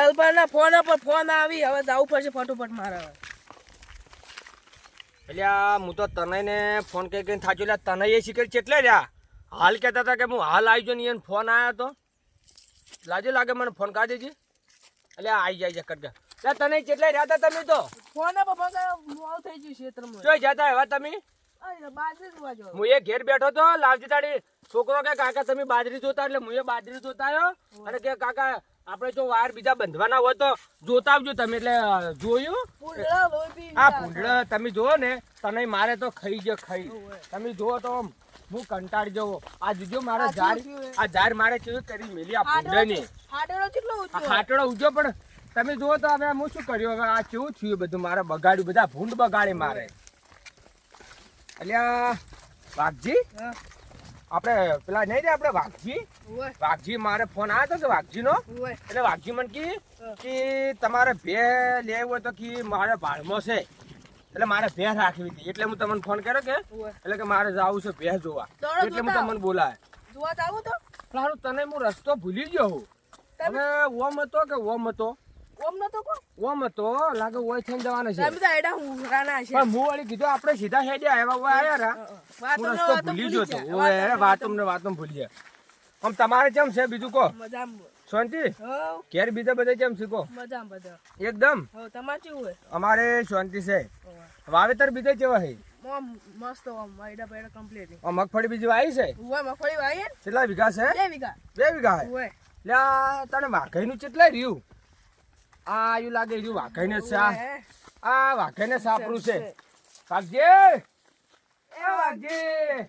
જલપાના phone પર phone આવી. હવે જવું પડશે ફટોફટ મારે. એટલે હું તો તનય ને ફોન કરી કરીને થાચું એટલે તનય એ છે એટલે રહ્યા હાલ કહેતા હતા કે હું હાલ આવી ગયો ને ફોન આવ્યો તો. લાજે લાગે મને ફોન કાઢી દેજે. એટલે આવી જાય છે કટકા. એટલે તને ચેટલે રહ્યા હતા તમે તો? ફોન પર ફોન થઈ ગયું ક્ષેત્રમાં. જોઈ જતા એવા તમે? જો હું એ ઘેર બેઠો તો લાલજી તાળી છોકરો કે કાકા તમે બાજરી જોતા? એટલે હું એ બાજરી જોતા આવ્યો. અને કે કાકા આપણે જો વાર બીજા બંધવાના હોય તો જોતા આવજો તમે એટલે જોયું? આ પૂંડળ તમે જોવો ને તને મારે તો ખાઈ જ ખાઈ. તમે જોવો તો હું કંટાળી જવો. આ જોજો મારા ઝાડ? આ ઝાડ મારે કેવી કરી મેલી આ આ ઊંચો ખાટડો ઉજો પણ તમે જોવો તો હવે હું શું કર્યું? હવે આ કેવું થયું બધું મારે બગાડ્યું? બધા ભૂંડ બગાડે મારે. એટલે વાઘજી? હા. આપણે પેલા નહીં રે આપણે વાઘજી? વાઘજી મારે ફોન આવ્યો હતો કે વાઘજીનો? ઓય એટલે વાઘજી મને કી કે તમારે ભે લેવું હોય તો કી મારે ભાડમાં છે. એટલે મારે ભે રાખવી હતી. એટલે હું તમને ફોન કર્યો કે એટલે કે મારે જવું છે ભે જોવા. એટલે હું તમને બોલાય. જોવા જાવું તો સારું તને હું રસ્તો ભૂલી ગયો હું. તમે ઓમ હતો કે ઓમ હતો? ઓમ નતો કો? ઓમ હતો લાગે ઓય થઈને જવાનો છે. તમે એડા હું છે. પણ હું વળી કીધું આપણે સીધા હેડ્યા આવ્યા ઓય આવ્યા રા. વાતો હું ને રસ્તો વાતો ભૂલી ભૂલી તો. ઓય વાતમ ને વાતમ ભૂલી જાય આમ તમારે કેમ છે બીજું મજામાં. શાંતિ? ઘેર બીજા બધા કેમ છે કહો? મજામાં બધા. એકદમ? હો તમારે કેવું હોય? અમારે શાંતિ છે. વાવેતર બીજા કેવા છે? મસ્ત ઓમ કમ્પ્લીટ આ મગફળી બીજી આવી છે? ઓય મગફળી વાઈ હે કેટલા વીઘા છે? બે વીઘા. બે વીઘા છે? ઓય લ્યા તને વાઘઈનું કેટલા રહ્યું? આ આયુ લાગે રહ્યું વાઘાઈને સા આ. વાઘાઈને સાપરું છે? વાઘજી! એ વાઘજી!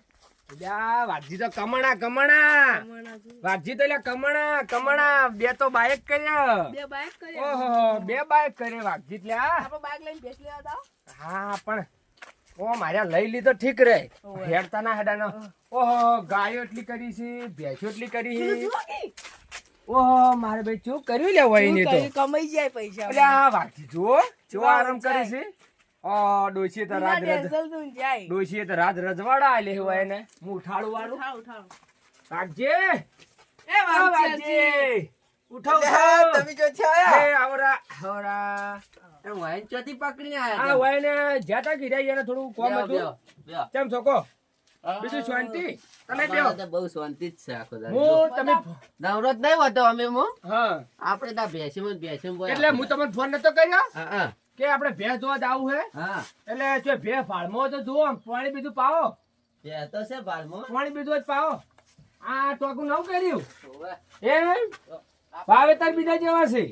વાઘજી તો કમણા કમણા. વાઘજી તો કમણા કમણા! બે તો બાઇક કર્યા. બે બાઇક કર્યા. ઓહો બે બાઇક કરે વાઘજી લ્યા આપણે બાઈક લઈને બેસી લેવા હા. પણ ઓ માર્યા લઈ લીધો ઠીક રે. હેડતા ના હેડાનો. ઓહો ગાયો એટલી કરી છે ભેંસો એટલી કરી છે? ઓહો મારે ભાઈ ચૂપ કર્યું લે વહી ની તો. કમાઈ જાય પૈસા એટલે આ વાઘજી જો જો આરામ કરે છે. ઓ ડોશી તો રાત રજ ડોશી તો રાત રજવાડા આલે હોય એને. હું ઉઠાડું વાળું? ઉઠાવ ઉઠાવ. વાઘજી એ વાજે ઉઠાવ વાઘજી ઉઠો અલ્યા, ઉઠો તમે જો છે આયા? એ આવરા આવરા. એ વાઈન ચોથી પકડીને આયા આ ને જાતા કીધા એને થોડું કોમ હતું. કેમ છોકો બીજું શાંતિ? તમે તો બહુ શાંતિ જ છે આખો હું તમે નવરો નહીં હોતો અમે હું. હા. આપણે ત્યાં ભેંસીમાં ને એટલે હું તમને ફોન નતો કર્યો? હા, હા, કે આપણે ભેંસ જોવા જવું હે? હા. એટલે જો ભેંસ ફાળમાં તો જુઓ પાણી બીજું પાવો. ભે તો છે બારમાં. પાણી બીજું જ પાવો. આ ટોકું નવું કર્યું? એ ભાવે તાર બીજા જેવા છે.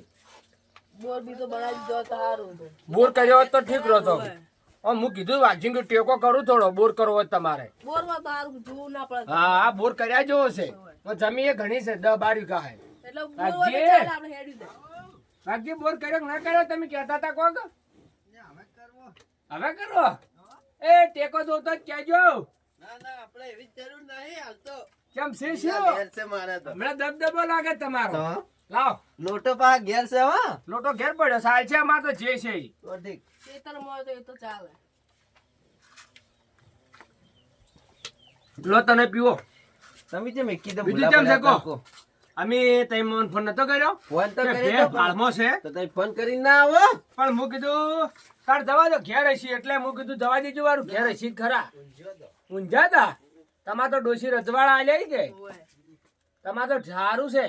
બોર બીજો બનાવી દો તો સારું બોર કર્યો તો ઠીક રહતો. હું કીધું વાઘજી કે ટેકો કરું થોડો બોર કરવો હોય તમારે. બોરમાં જોવું ના પડે. હા આ બોર કર્યા જેવો છે. જમી એ ઘણી છે દસ બાર વીઘા એટલે બોર બોર કર્યો ના કર્યો તમે કહેતા હતા કોક? હવે કરો એ ટેકો જોતો જ કહેજો. ના, ના, આપણે એવી જરૂર નહીં, હાલ તો કેમ છે બીજા શું? ઘેર છે મારે તો. હમણાં દબદબો લાગે તમારો. લાવ. લોટો પાસે ઘેર છે હો. લોટો ઘેર પડ્યો સાલ છે અમાર તો જે છે ઠીક. ખેતરમાં તો એ તો ચાલે. લો તને પીવો. તમે બીજું કેમ. અમે તઈ મન ફોન નતો કર્યો. ફોન તો કે કરી દો ફાળમાં છે. તો તઈ ફોન કરી ના આવો. પણ હું કીધું તાર દવા દો ઘેર હશી એટલે હું કીધું દવા દેજો વારું ઘેર હશી ખરા. ઊંઝા તા. તમાર તો ડોસી રજવાડા આલે કે. તમાર તો સારું છે.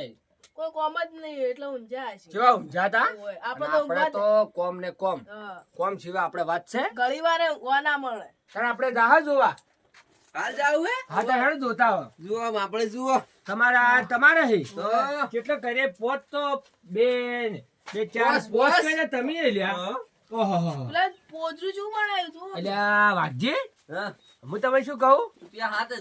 કોઈ કોમ જ નહીં એટલે ઊંઝા છે કેવા ઊંઝા તા આપણે તો આપણે તો કોમ ને કોમ. કોમ સિવાય આપણે વાત છે? ઘણી વારે ઊંઘવા મળે. સર આપણે જાહ જોવા. હાલ જાવ હે? હા તો હેડ જોતા હો. જુઓ આપણે જુઓ. તમારા તમારે હે? તો? કેટલો કરે? પોત તો બે બે ચાર પોત પોસ. તમે લ્યા. ઓહો. પોજરું શું બનાવ્યું તું? અલ્યા વાઘજી? હા. હું તમે શું કહું? રૂપિયા હાથ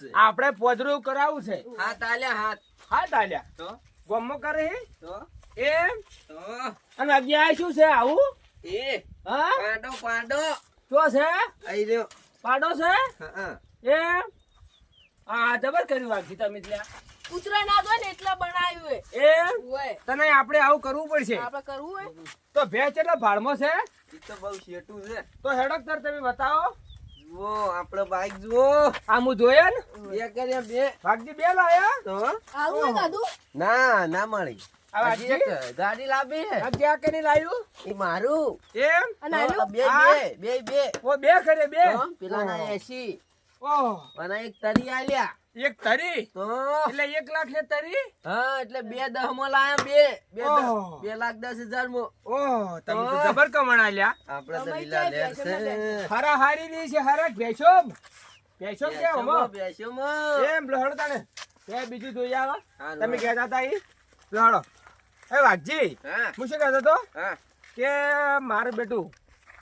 છે. આપણે પોદરું કરાવવું છે. હાથ આલ્યા હાથ. હાથ આલ્યા. તો? ગોમો કરે હે? તો? એમ? તો? અને અગિયાર શું છે આવું? એ હા? પાંડો પાડો. શું છે? આઈ રહ્યો. પાડો છે? હા હા એમ? હા જબર કર્યું વાઘજી તમે ત્યાં. કૂતરા ના દો ને એટલા બનાવ્યું એ તને આપણે આવું કરવું પડશે. આપણે કરવું હોય? તો ભેંસ એટલે ભાડમાં છે? એ તો બહુ શેટું છે. તો હેડક તાર તમે બતાવો. જુઓ આપણો બાઈક જુઓ. આ હું જોયા ને? બે કર્યા બે. વાઘજી બે લાયા? તો? આવું દાદુ? ના ના મળી. ગાડી લાવી આ ક્યાં કરી લાવ્યું એ મારું. એમ? બે બે બે બે. બે ખરે બે? પેલા ના એસી. અને એક તરી આલ્યા. એક તરી? તો? એટલે એક લાખ ને તરી? હા એટલે બે દહમાં લાયા બે. બે. બે લાખ દસ હજાર મો ઓહ તમે તો તો. જબર કમણા આલ્યા. આપડે તો લીલા લેર છે. હરા હારી ની છે હરા ભેશો ભેસો કે હો બેસોમાં. એમ લહડ તાને કે બીજું જોઈ આવા. તમે. કહેતા હતા ઈ? લહડો એ વાઘજી હા. હું શું કહેતો તો હા. કે મારું બેટું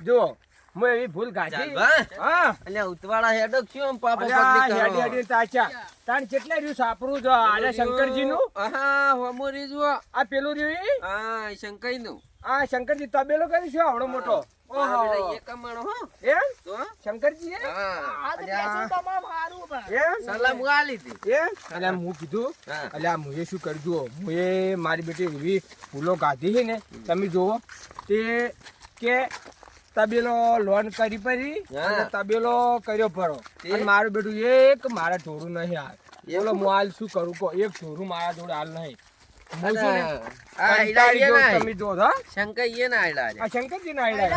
જુઓ હું એવી ભૂલ ગાધી. હા. અલ્યા ઉતવાળા હેડો ક્યું પાપો અલ્યા, પગલી હેડી હેડી તાચા. તાણ કેટલા રહ્યું સાપરું જો આલે શંકરજી નું હા હોમોરી જો આ પેલું રહ્યું હા શંકરજી નું આ શંકરજી તબેલો કરી છે આવડો મોટો. ઓહો. એ કમાણો હો. એમ? તો? શંકરજી? હા. આ તો તમામ હારું બા. એમ? સલામ ગાલી હતી એમ? હું કીધું હા. એટલે મુએ શું કરજો? મુએ મારી બેટી એવી ફૂલો ગાધી છે ને તમે જુઓ. તે કે તબેલો લોન કરી પરી હા. અને તબેલો કર્યો ભરો? અને મારું બેટું એક મારા ઢોરું નહીં હાલ. એવું? બોલો હું હાલ શું કરું? કહો એક ઢોરું મારા જોડે હાલ નહીં. શંકર ને, આ આયડા શંકરજી ના આયડા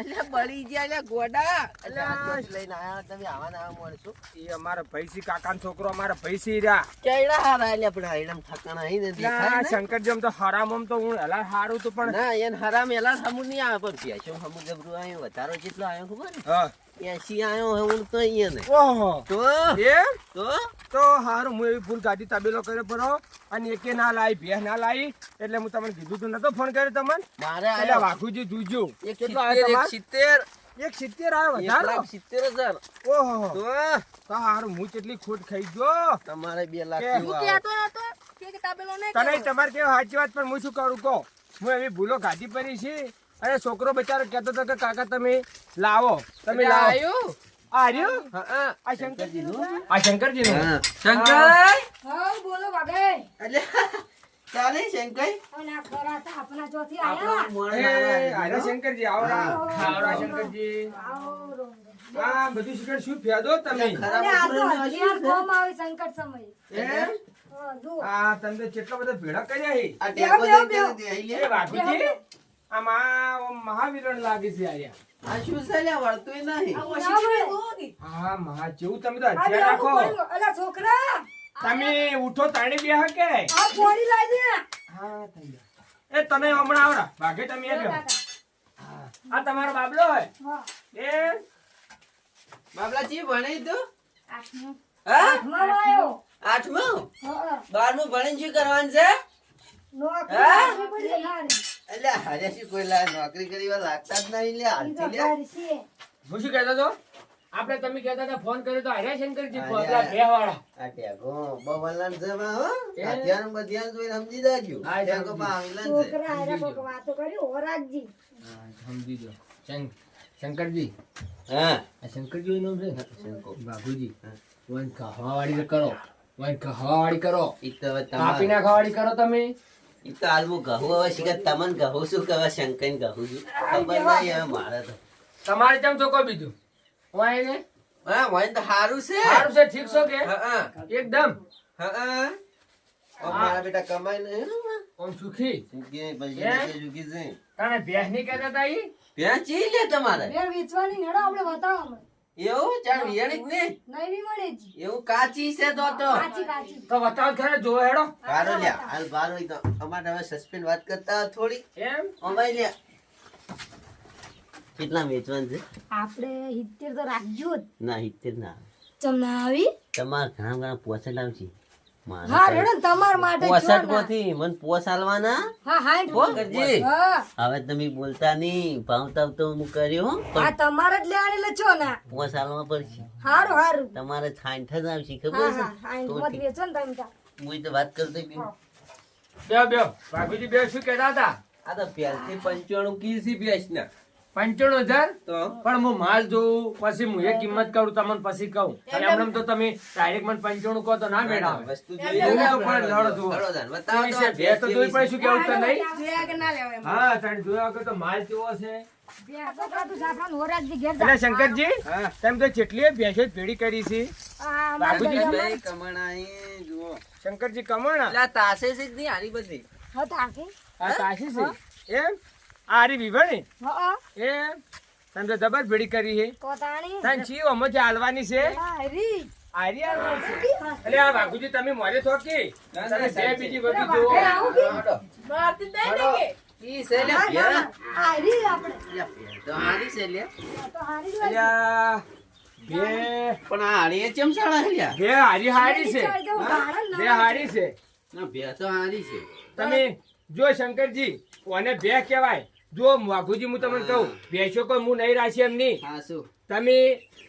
એટલે બળી ગયા એટલે ગોડા. એટલે આ દોસ્ત લઈને આયા. તમે આવા ના આવા એ ઈ અમારા ભૈસી કાકાનો છોકરો અમારા ભૈસી રહ્યા. કેડા હારા એટલે આપણે આયડામ ઠકાણા અહીં ને દેખાય ના, ને? શંકરજી આમ તો હરામ તો હું હલા હારું તો પણ ના એને હરામ એલા સમુદ નહીં આવે પણ પેશો હમુ જબરું આયો વધારો જેટલો આયો ખબર? હા. એસી આયો હું તો અહીંયા ને. ઓહો. તો? એમ? તો? તો હારું હું એવી ફૂલ ગાડી તબેલો કર્યો પડો અને એકે ના લાવી બે ના લાવી એટલે હું તમને કીધું તું નતો ફોન કર્યો તમને? મારે એટલે વાઘુજી જોઈજો એક સિત્તેર આવ્યો એક સિત્તેર. તમાર? એક આવ્યો વધારો? સિત્તેર હજાર. ઓહો. તો? તો હારું હું કેટલી ખોટ ખાઈ ગયો? તમારે બે લાખ તને તમારે કેવું સાચી વાત પણ હું શું કરું કહો? હું એવી ભૂલો ગાડી પડી છે. અને છોકરો બચારો કહેતો હતો કે કાકા તમે લાવો. તમે લાવો. આયું? આ શંકરજી હા. આ શંકરજી નું શંકર? હા બોલો બાગાઈ એટલે ચાલે શંકર? અને ખરા હતા આપણા ચોથી આયા. એ, શંકરજી આવરા આવરા શંકરજી. આવો આ બધું શિખર શું ફેદો તમે? ખરાબ આ તો ઉપરનો હથિયાર હજી કોમ આવે સંકટ સમયે. એમ? આ તમે કેટલા બધા ભેડા કર્યા છે આ ટેકો બેહો, દઈ બેહો. દે, દે, એ વાઘુજી? આ મહા લાગે છે આ શું છે લે, વળતુંય નહીં. આ ના ઓછી મળે. હોગી. હા મહા જેવું તમે તો આ રાખો. અલા છોકરા! તમે ઉઠો તાણી બે હકે આ પોણી લાવી હા થઈ ગયા. એ તમે હમણાં આવરા ભાગે તમે એ આ તમારો બાબલો હા. એ? બાબલાજી ભણે તું? આઠમું. હા? આઠમામાં આવ્યો. આઠમું? બારમું ભણીને શું કરવાનું છે? નોકરી. એટલે હારે કોઈ નોકરી કરી લાગતા જ નહીં લે હાલથી લે. હું શું કહેતો હતો? આપણે તમે કહેતા હતા ફોન કર્યો તો આર્યા શંકરજી આર્યા. બે વાળા આ ટેકો બવલન છે બા, હો. એ? હથિયાર બથિયાર સમજી જાજો. હા, ટેકો સમજી. બા છે છોકરા હારે કોક વાતો કરી હો હા, સમજી ગયો શંકરજી. હા. આ શંકરજી નું? નામ છે શંકો. બાબુજી ખાવાવાળી કરો. વન ખાવાવાળી કરો. ઈ તો કાપી નાખવાવાળી કરો તમે. ઈ તો હાલ હું કહું હવે શીખર તમને કહું છું કે હવે શંકર કહું છું ખબર નહીં હવે મારે તો. તમારે કેમ છો કોઈ બીજું? હું આવીને હા મને તો સારું છે. સારું છે ઠીક છો કે? હા એકદમ. હા હા. મારા બેટા કમાઈ નહીં આમ સુખી? સુખી પછી સુખી છે? તને ભેંસની કહેતા હતા ઈ? ત્યાં ચી લે તમારે? વેચવાની નડો આપણે બતાવો. એવું? ચાલ વિયાણી જ ને નહીં બી મળે એવું કાચી છે તો તો. કાચી કાચી. તો બતાવો ખરા જો હેડો. બારો લ્યા. હાલ બારો ઈ તો. અમારે હવે સસ્પેન્ડ વાત કરતા થોડી. એમ? અમારી લ્યા. કેટલા વેચવાનું છે? આપણે તો રાખજો જ. ના હિત્તેર ના. આવી? તમારે ઘણા ઘણા પોસઠ આવશે હા રેડો તમાર માટે જો પોસઠ ને. પોસ આલવાના હા હાઈઠ હો કરજી. હવે તમે બોલતા નહીં. ભાવતા તો હું કર્યો આ તમારે જ લેવાની છો ના. પોસ આલવા પડશે. હારું હારું. તમારે છાંઠ જ આવશે ખબર હા છે? મત વેચો ને તમે હું તો વાત કરતો બી. બે બે. બાબુજી બે શું કહેતા હતા? આ તો પહેલથી પંચાણું કી સી ભેંસ ના પંચાણું હજાર? પણ હું માલ જોઉં પછી હું એ કિંમત કરું તમને પછી કહું. અને હમણાં તો તમે ડાયરેક્ટ મને પંચાણું કહો તો ના વસ્તુ તાન. વિશે બે તો જોઈ પડે શું કેવું તો નહીં. હા તાણે જોયા વગર તો માલ કેવો છે? શંકરજી તમે તો જેટલી ભેંસો ભેડી કરી છે. શંકરજી કમાણા? તાસે છે જ નહીં આની બધી. છે? એમ? આ રી વિભણી એ તમને તો જબર ભેડી કરી હે. કોતાણી તને ચી ઓમો જે હાલવાની છે? આરી. આરી આલવાની છે. એટલે આ બાપુજી તમે મોરે છો કે? તને બે બીજી આવું કે? મારતી દે ને કે. ઈ છે લે. હારી આપણે. તો આરી છે લે તો આરી જ બે. પણ આ હારી ચમ સાળા હે બે હારી હારી છે. બે હારી છે. ના બે તો હારી છે. તમે જો શંકરજી ઓને બે કહેવાય? જો વાઘુજી હું તમને કહું બેસો કોઈ હું નહીં રાશી એમની. તમે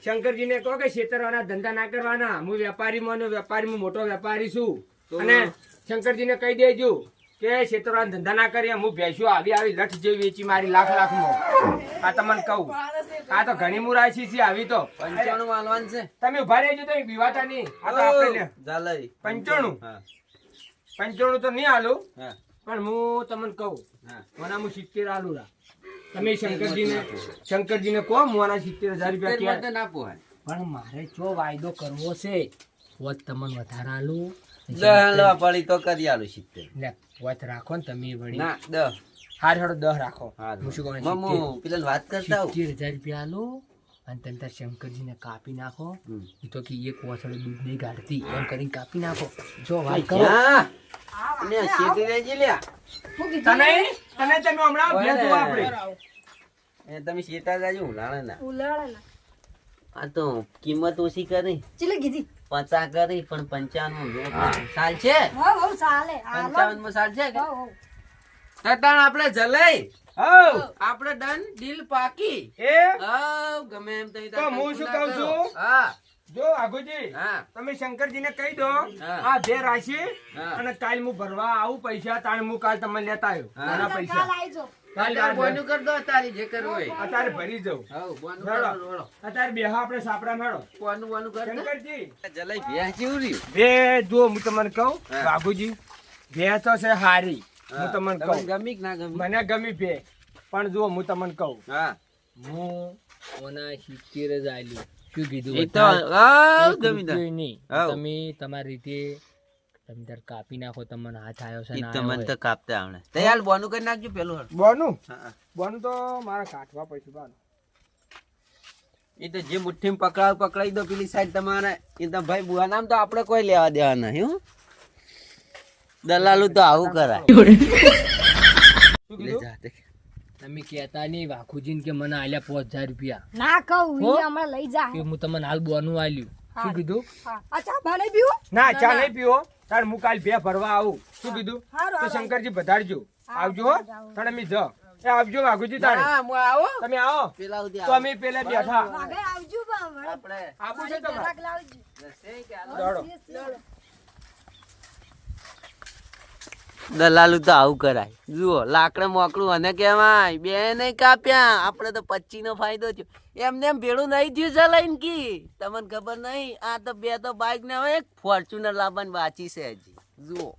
શંકરજીને કહો કે શેતરવાના ધંધા ના કરવાના. હું વેપારીમાં ને વેપારીમાં મોટો વેપારી છું. અને શંકરજીને કહી દેજો કે છેતરવાના ધંધા ના કરીએ હું ભેંસો આવી આવી લઠ જેવી વેચી મારી લાખ લાખમાં. આ તમને કહું. આ તો ઘણી મુરાશી છે આવી તો. પંચાણું માલવાન છે. તમે ઊભા રહેજો તો બીવાતા નહીં. આ તો આપણે પંચાણું? પંચાણું તો નહીં હાલું. હા. પણ હું તમને કહું મને હું સિત્તેર આલુ રા. તમે શંકરજીને શંકરજીને કહો હું સિત્તેર હજાર રૂપિયા ના પોહાય. પણ મારે જો વાયદો કરવો છે હોત તમને વધારે આલુ? દહ પડી તો કરી આલું સિત્તેર. લે વત રાખો ને તમે વળી. ના દહ હાર હાડો દહ રાખો. હું શું કહું મમ્મુ પેલા વાત કરતા સિત્તેર હજાર રૂપિયા આલુ અને તમે તાર શંકરજીને કાપી નાખો. એ તો કે એક વાસળે દૂધ નહીં ગાળતી એમ કરીને કાપી નાખો. જો વાત કરો. રહેજે લ્યા. હું કીધું તને તને તમે હમણાં ભેંસ આપણે એ તમે શેઠા જાજો ઉલાળે ના ઉલાળે ના આ તો કિંમત ઓછી કરી. ચીલી કીધી? પચાસ કરી પણ પંચાવન સાલ છે? હા હો ચાલે પંચાવનમાં સાલ છે કે? હો હો તતાણ આપણે જલઈ આપણે ડન ડીલ પાકી. એ? ગમે એમ તમે તો હું શું કહું છું? હા. જો આગુજી હા. તમે શંકરજીને કહી દો આ જે રાશિ અને કાલ હું ભરવા આવું પૈસા તાણ હું કાલ તમને લેતા આવ્યો મારા પૈસા. આવજો કાલ અત્યારે બોનું કર દો તારી જે કરવું હોય. અત્યારે ભરી જાઉં. હઉ, બોનું હેડો. કરો, રોડો. અત્યારે બેહા આપણે સાપડા મેળો. બોનું બોનું કર દો. શંકરજી. જલાઈ ભ્યા જેવું રહ્યું. બે જો હું તમને કહું હા. બાબુજી બે તો છે હારી. હું. તમને તમને કહું. ગમી કે ના ગમી? મને ગમી ભે પણ જો હું તમને કહું. હું. સિત્તેર જ આલ્યું શું કીધું એ તો આવ નહીં તમે તમારી રીતે તમે તાર કાપી નાખો તમને હાથ આવ્યો છે તમને તો કાપતા આવડે. તૈયાર બોનું કરી નાખજો પેલું. બોનું? બોનું તો મારા કાઢવા પડશે બાનું. એ તો જે મુઠ્ઠી પકડાવ પકડાઈ દો પેલી સાઈડ તમારે. એ તો ભાઈ બુઆ નામ તો આપણે કોઈ લેવા દેવા નહીં હું. દલાલું તો આવું કરાય. તમે કહેતા નહીં વાઘુજીને કે મને આલ્યા પાંચ હજાર રૂપિયા. ના કહું હમણાં લઈ જા. કે હું તમને હાલ બોનું આલ્યું. શું કીધું? હા. અચ્છા ભલે પીવો? ના ચા નહીં પીવો. તાર હું કાલ બે ભરવા આવું. શું કીધું? તો શંકરજી વધારજો આવજો હો. તાણે મી જ એ આવજો વાઘુજી તારે હા, હું આવો. તમે આવો. પેલા સુધી તો અમે પેલા બેઠા. આગળ આવજો પણ આપણે આપું છે તમારે લાવજો. હાલો? દોડો. દલાલું તો આવું કરાય. જુઓ, લાકડે મોકલું અને કહેવાય, બે નહીં કાપ્યા, આપણે તો પચી નો ફાયદો થયો. એમને એમ ભેળું નહીં થયું ચલાઈને કી? તમને ખબર નહીં, આ તો બે તો બાઈક ને હવે એક ફોર્ચ્યુનર લાવવાની બાચી છે હજી. જુઓ.